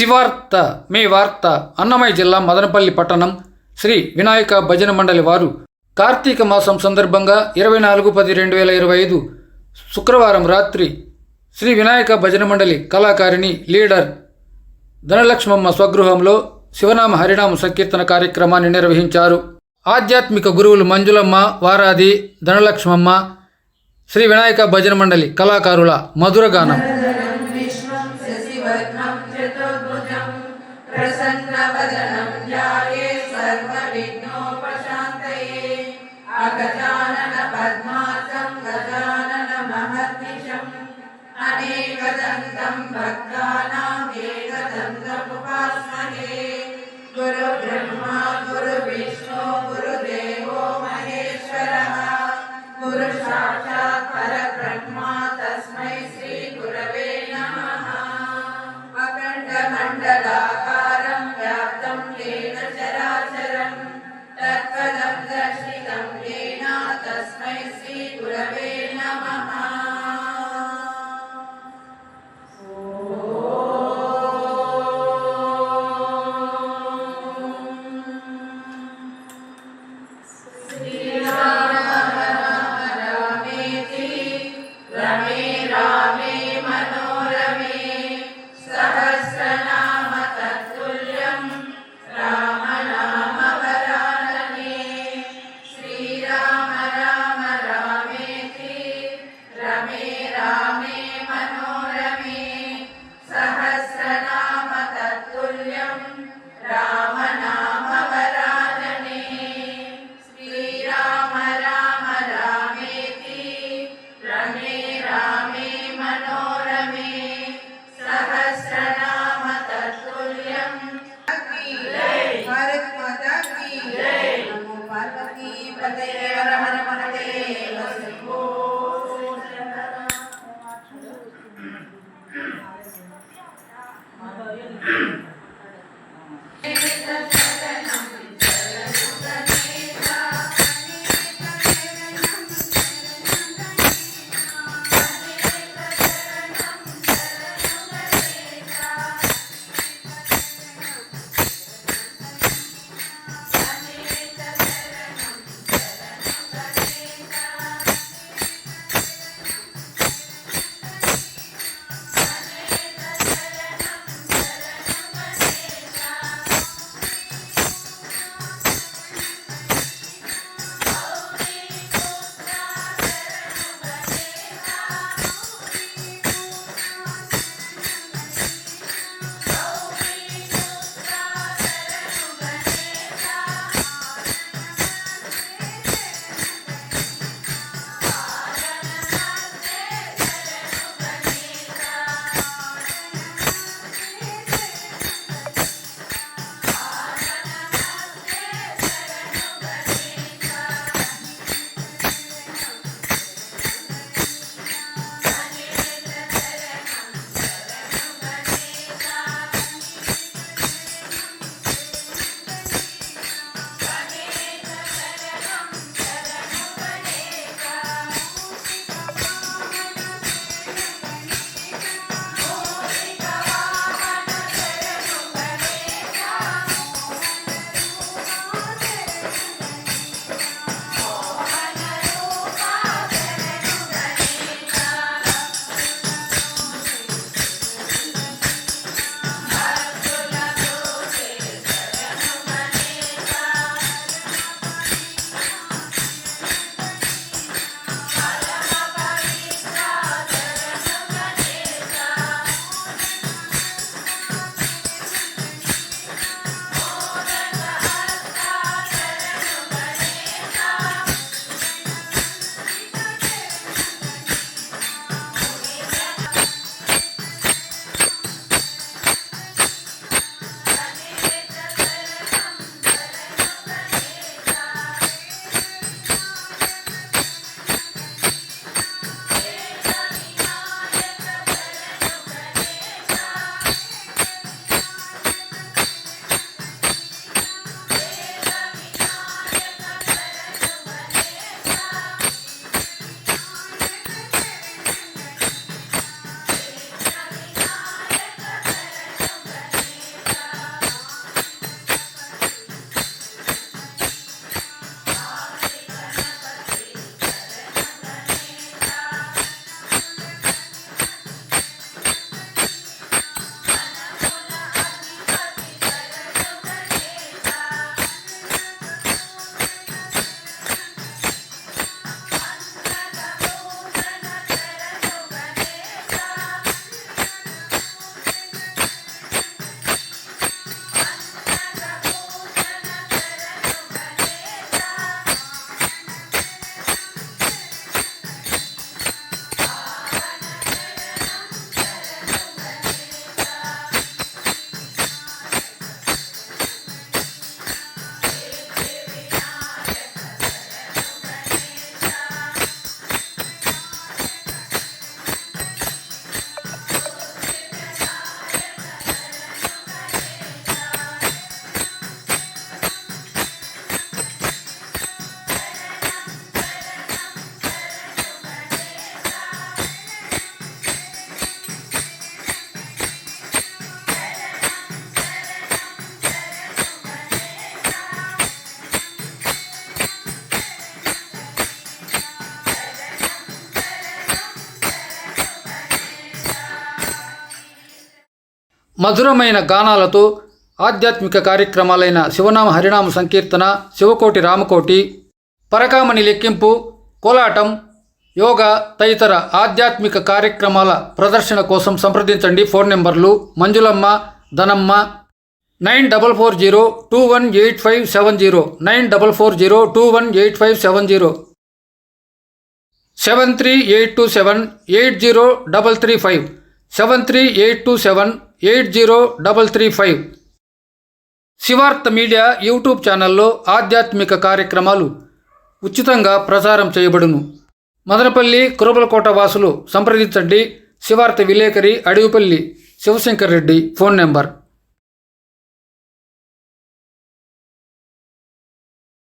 శివార్త మీ వార్త అన్నమయ్య జిల్లా మదనపల్లి పట్టణం శ్రీ వినాయక భజన మండలి వారు. కార్తీక మాసం సందర్భంగా ఇరవై నాలుగు పది రెండు వేల ఇరవై ఐదు శుక్రవారం రాత్రి శ్రీ వినాయక భజన మండలి కళాకారిణి లీడర్ ధనలక్ష్మమ్మ స్వగృహంలో శివనామ హరినామ సంకీర్తన కార్యక్రమాన్ని నిర్వహించారు. ఆధ్యాత్మిక గురువులు మంజులమ్మ వారాది ధనలక్ష్మమ్మ శ్రీ వినాయక భజన మండలి కళాకారుల మధురగానం अनेकदन्तं भक्तानाम् एकदन्तमुपास्महे गुरुब्रह्मा गुरुविष्णु गुरुदेवो महेश्वरः गुरु Thank you. మధురమైన గానాలతో ఆధ్యాత్మిక కార్యక్రమాలైన శివనామ హరినామ సంకీర్తన శివకోటి రామకోటి పరకామణి లెక్కింపు కోలాటం యోగా తదితర ఆధ్యాత్మిక కార్యక్రమాల ప్రదర్శన కోసం సంప్రదించండి. ఫోన్ నెంబర్లు Manjulamma Dhanamma nine double four zero two one eight five seven zero nine double four zero two one eight five seven zero seven three eight two seven eight zero double three five seven three eight two seven eight zero double three five. Shivartha media YouTube ఛానల్లో ఆధ్యాత్మిక కార్యక్రమాలు ఉచితంగా ప్రసారం చేయబడును. మదనపల్లి కురబలకోట వాసులు సంప్రదించండి. శివార్త విలేకరి Adavipalli Shivashankar Reddy phone number.